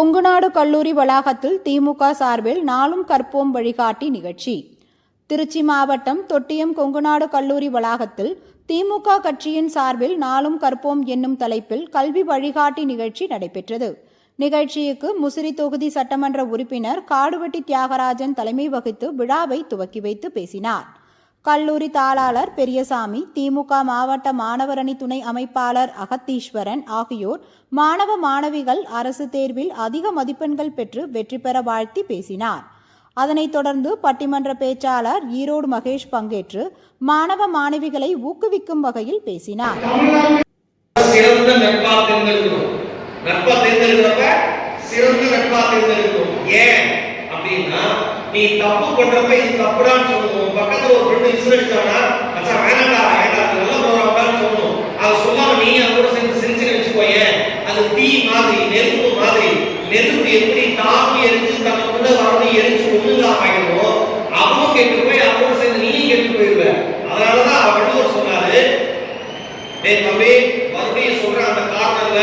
கொங்குநாடு கல்லூரி வளாகத்தில் திமுக சார்பில் நாளும் கற்போம் வழிகாட்டி நிகழ்ச்சி. திருச்சி மாவட்டம் தொட்டியம் கொங்குநாடு கல்லூரி வளாகத்தில் திமுக கட்சியின் சார்பில் நாளும் கற்போம் என்னும் தலைப்பில் கல்வி வழிகாட்டி நிகழ்ச்சி நடைபெற்றது. நிகழ்ச்சிக்கு முசிறி தொகுதி சட்டமன்ற உறுப்பினர் காடுவெட்டி தியாகராஜன் தலைமை வகித்து விழாவை துவக்கி வைத்து பேசினார். கல்லூரி தாளாளர் பெரியசாமி திமுக மாவட்ட மாணவரணி துணை அமைப்பாளர் அகத்தீஸ்வரன் ஆகியோர் மாணவ மாணவிகள் அரசு தேர்வில் அதிக மதிப்பெண்கள் பெற்று வெற்றி பெற வாழ்த்தி பேசினார். அதனைத் தொடர்ந்து பட்டிமன்ற பேச்சாளர் ஈரோடு மகேஷ் பங்கேற்று மாணவ மாணவிகளை ஊக்குவிக்கும் வகையில் பேசினார். ஏன் அப்படின்னா நீ தப்பு பண்றப்ப இது தப்புடான்னு சொல்லணும் பக்கத்துல ஒரு ஃப்ரெண்டு விசிலடிச்சானா மச்சான் வேணாண்டா ஏண்டா அது நல்ல ப்ரோக்ராம்டான்னு சொல்லணும் அதை சொல்லாம நீ அது கூட சேர்ந்து செஞ்சு வச்சுக்கோய அது தீ மாதிரி நெருப்பு மாதிரி. நெருப்பு எப்படி தாவி எரிஞ்சு தனக்குள்ள வரணும் எரிஞ்சு ஒண்ணுதான் ஆகிடுமோ அவனும் கெட்டு போய் அவனோட சேர்ந்து நீயும் கெட்டு போயிருவ அதனாலதான் அவர் சொன்னாரு டேய் தம்பி மறுபடியும் சொல்ற அந்த காரணம்ல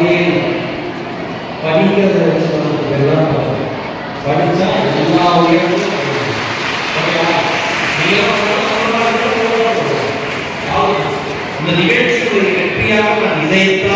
அப்படியே படிக்கிறது சொன்னதுக்கெல்லாம் படித்தா எல்லா உயர்வும் இந்த நிகழ்ச்சியுடைய வெற்றியாக நான் இதயத்தை